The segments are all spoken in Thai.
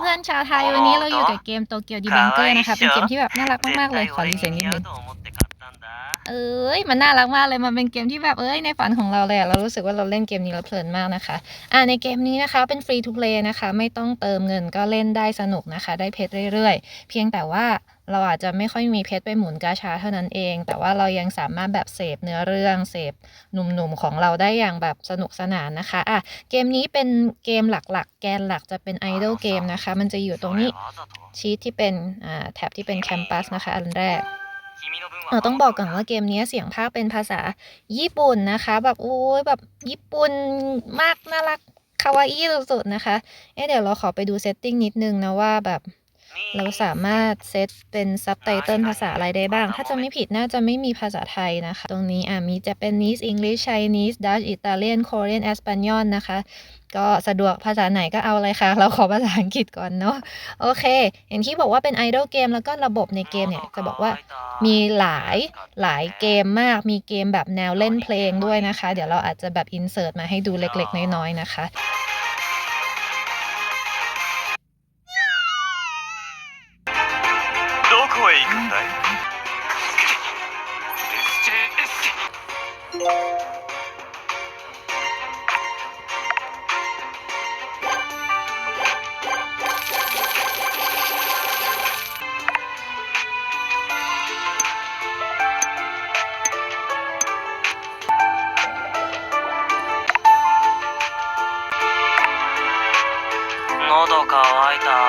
เพื่อนๆชาวไทยวันนี้เราอยู่กับเกมโตเกียวดีบังเกอร์นะคะเป็นเกมที่แบบน่ารักมากๆเลยขอรีเซ็ตนิดนึงเอ้ยมันน่ารักมากเลยมันเป็นเกมที่แบบเอ้ยในฝันของเราเลยอะเรารู้สึกว่าเราเล่นเกมนี้แล้วเพลินมากนะคะอ่าในเกมนี้นะคะเป็นฟรีทูเพลย์นะคะ ไม่ต้องเติมเงินก็เล่นได้สนุกนะคะ ได้เพชรเรื่อยๆ เพียงแต่ว่า เราอาจจะไม่ค่อยมีเพชรไปหมุนกาชาเท่านั้นเอง แต่ว่าเรายังสามารถแบบเสพเนื้อเรื่องเสพหนุ่มๆของเราได้อย่างแบบสนุกสนานนะคะอะเกมนี้เป็นเกมหลักๆ แกนหลักจะเป็นไอดอลเกมนะคะ มันจะอยู่ตรงนี้ชีทที่เป็นอ่าแท็บที่เป็นแคมปัสนะคะ อันแรกเราต้องบอกก่อนว่าเกมนี้เสียงภาคเป็นภาษาญี่ปุ่นนะคะ แบบโอ้ยแบบญี่ปุ่นมากน่ารักคาวาอี้สุดๆนะคะ เอ๊ะเดี๋ยวเราขอไปดูเซตติ้งนิดนึงนะว่าแบบ เราสามารถเซตเป็นซับไตเติลภาษาอะไรได้บ้าง ถ้าจะไม่ผิดน่าจะไม่มีภาษาไทยนะคะ ตรงนี้อะมี Japanese English Chinese Dutch Italian Korean Espanol นะคะ ก็สะดวกภาษาไหนก็เอาเลยค่ะ เราขอภาษาอังกฤษก่อนเนาะ โอเค อย่างที่บอกว่าเป็นไอดอลเกมแล้วก็ระบบในเกมเนี่ย จะบอกว่ามีหลายหลายเกมมาก มีเกมแบบแนวเล่นเพลงด้วยนะคะ เดี๋ยวเราอาจจะแบบอินเสิร์ตมาให้ดูเล็กๆ น้อยๆ นะคะ คอยต่อ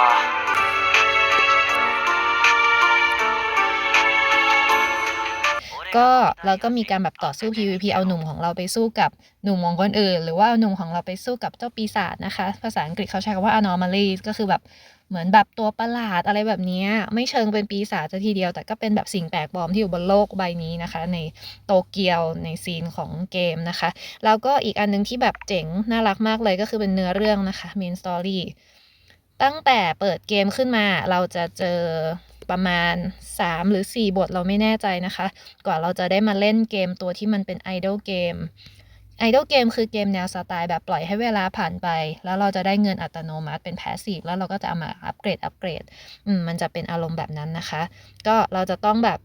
ก็เราก็มีการแบบต่อสู้ PVP เอาหนุ่มของเราไปสู้กับหนุ่มของคนอื่น หรือว่าหนุ่มของเราไปสู้กับเจ้าปีศาจนะคะ ภาษาอังกฤษเขาใช้คำว่า anomaly ก็คือแบบเหมือนแบบตัวประหลาดอะไรแบบนี้ไม่เชิงเป็นปีศาจทีเดียว แต่ก็เป็นแบบสิ่งแปลกปลอมที่อยู่บนโลกใบนี้นะคะ ในโตเกียวในซีนของเกมนะคะ แล้วก็อีกอันนึงที่แบบเจ๋ง น่ารักมากเลยก็คือเป็นเนื้อเรื่องนะคะ main story ตั้งแต่เปิดเกมขึ้นมา เราจะเจอประมาณ 3 หรือ 4 บทเราไม่แน่ใจนะคะ กว่าเราจะได้มาเล่นเกมตัวที่มันเป็นไอดอลเกมไอดอลเกมคือเกมแนวสไตล์แบบปล่อยให้เวลาผ่านไป แล้วเราจะได้เงินอัตโนมัติเป็นแพสซีฟแล้วเราก็จะเอามาอัปเกรดอัปเกรดอืมมันจะเป็นอารมณ์แบบนั้นนะคะ ก็เราจะต้องแบบ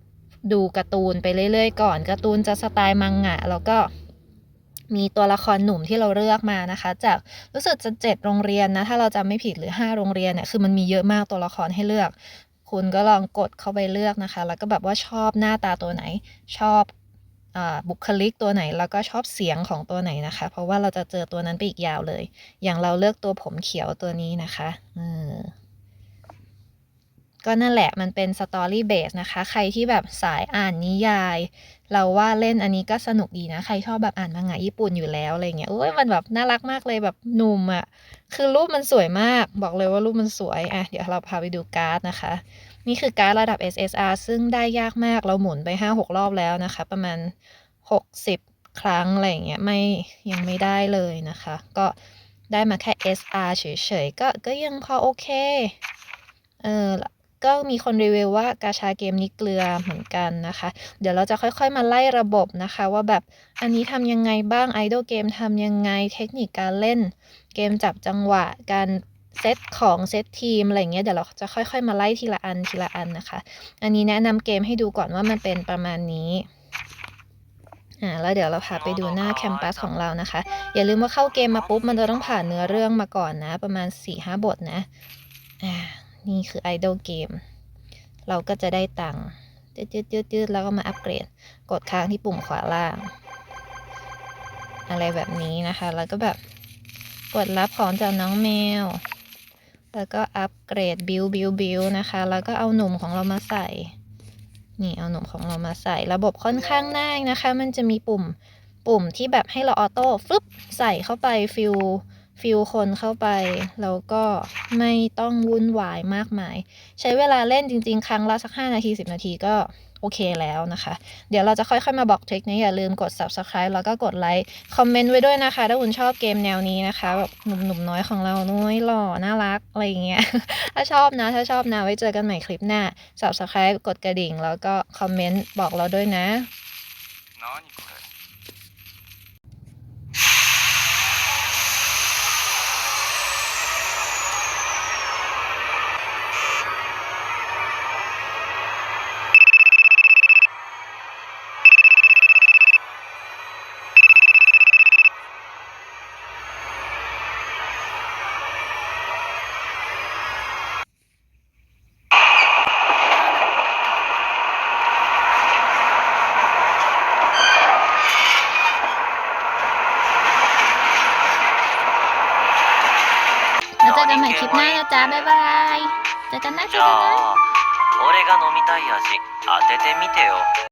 ดูการ์ตูนไปเรื่อยๆ ก่อนการ์ตูนจะสไตล์มังงะ แล้วก็ มีตัวละครหนุ่มที่เราเลือกมานะคะ จากรู้สึกจะเจ็ดโรงเรียนนะ ถ้าเราจำไม่ผิดหรือ 5 โรงเรียนเนี่ยคือมันมีเยอะมากตัวละครให้เลือก คุณก็ลองกดเข้าไปเลือกนะคะ แล้วก็แบบว่าชอบหน้าตาตัวไหน ชอบอาบุคลิกตัวไหนแล้วก็ชอบเสียงของตัวไหนนะคะ เพราะว่าเราจะเจอตัวนั้นไปอีกยาวเลย อย่างเราเลือกตัวผมเขียวตัวนี้นะคะอ ก็นั่นแหละมันเป็นสตอรี่เบสนะคะ ใครที่แบบสายอ่านนิยาย เราว่าเล่นอันนี้ก็สนุกดีนะ ใครชอบแบบอ่านมังงะญี่ปุ่นอยู่แล้วอะไรเงี้ยโอ้ยมันแบบน่ารักมากเลยแบบหนุ่มอะ่ะ คือรูปมันสวยมาก บอกเลยว่ารูปมันสวย อะ เดี๋ยวเราพาไปดูการ์ดนะคะ นี่คือการ์ดระดับ SSR ซึ่งได้ยากมาก เราหมุนไป 5-6 รอบแล้วนะคะ ประมาณ 60 ครั้งอะไรเงี้ย ไม่ยังไม่ได้เลยนะคะ ก็ได้มาแค่ SR เฉยๆ ก็ก็ยังพอโอเค เออ ก็มีคนรีวิวว่ากาชาเกมนี้เกลือเหมือนกันนะคะ เดี๋ยวเราจะค่อยๆมาไล่ระบบนะคะ ว่าแบบอันนี้ทำยังไงบ้างไอดอลเกมทำยังไงเทคนิคการเล่น เกมจับจังหวะการเซตของเซตทีมอะไรเงี้ยเดี๋ยวเราจะค่อยๆ มาไล่ทีละอันทีละอันนะคะ อันนี้แนะนำเกมให้ดูก่อนว่ามันเป็นประมาณนี้อ่าแล้วเดี๋ยวเราพาไปดูหน้าแคมปัสของเรานะคะ อย่าลืมว่าเข้าเกมมาปุ๊บมันจะต้องผ่านเนื้อเรื่องมาก่อนนะ ประมาณ4-5บทนะอ่า นี่คือไอดอลเกมเราก็จะได้ตังค์จืดๆๆๆแล้วก็มาอัปเกรด กดค้างที่ปุ่มขวาล่าง อะไรแบบนี้นะคะ แล้วก็แบบกดรับของจากน้องแมว แล้วก็อัปเกรดบิวบิวบิวนะคะ แล้วก็เอาหนุ่มของเรามาใส่ นี่เอาหนุ่มของเรามาใส่ ระบบค่อนข้างง่ายนะคะ มันจะมีปุ่มปุ่มที่แบบให้เราออโต้ฟึบใส่เข้าไปฟิล ฟิลคนเข้าไป แล้วก็ไม่ต้องวุ่นวายมากมาย ใช้เวลาเล่นจริง ๆ ครั้งละสัก 5 นาที 10 นาทีก็โอเคแล้วนะคะ เดี๋ยวเราจะค่อยๆมาบอกเทคนิคอย่าลืมกด subscribe แล้วก็กดไลค์ คอมเมนต์ไว้ด้วยนะคะ ถ้าคุณชอบเกมแนวนี้นะคะแบบหนุ่มๆน้อยของเราน้อยหล่อ น่ารัก อะไรอย่างเงี้ย ถ้าชอบนะ ถ้าชอบนะ ไว้เจอกันใหม่คลิปหน้า subscribe กดกระดิ่ง แล้วก็คอมเมนต์บอกเราด้วยนะ อกันใหม่คลิปหน้านะจ๊ะ บ๊ายบาย เจอกันนะ じ เจอกันนะ ゃあ俺が飲みたい味当ててみてよ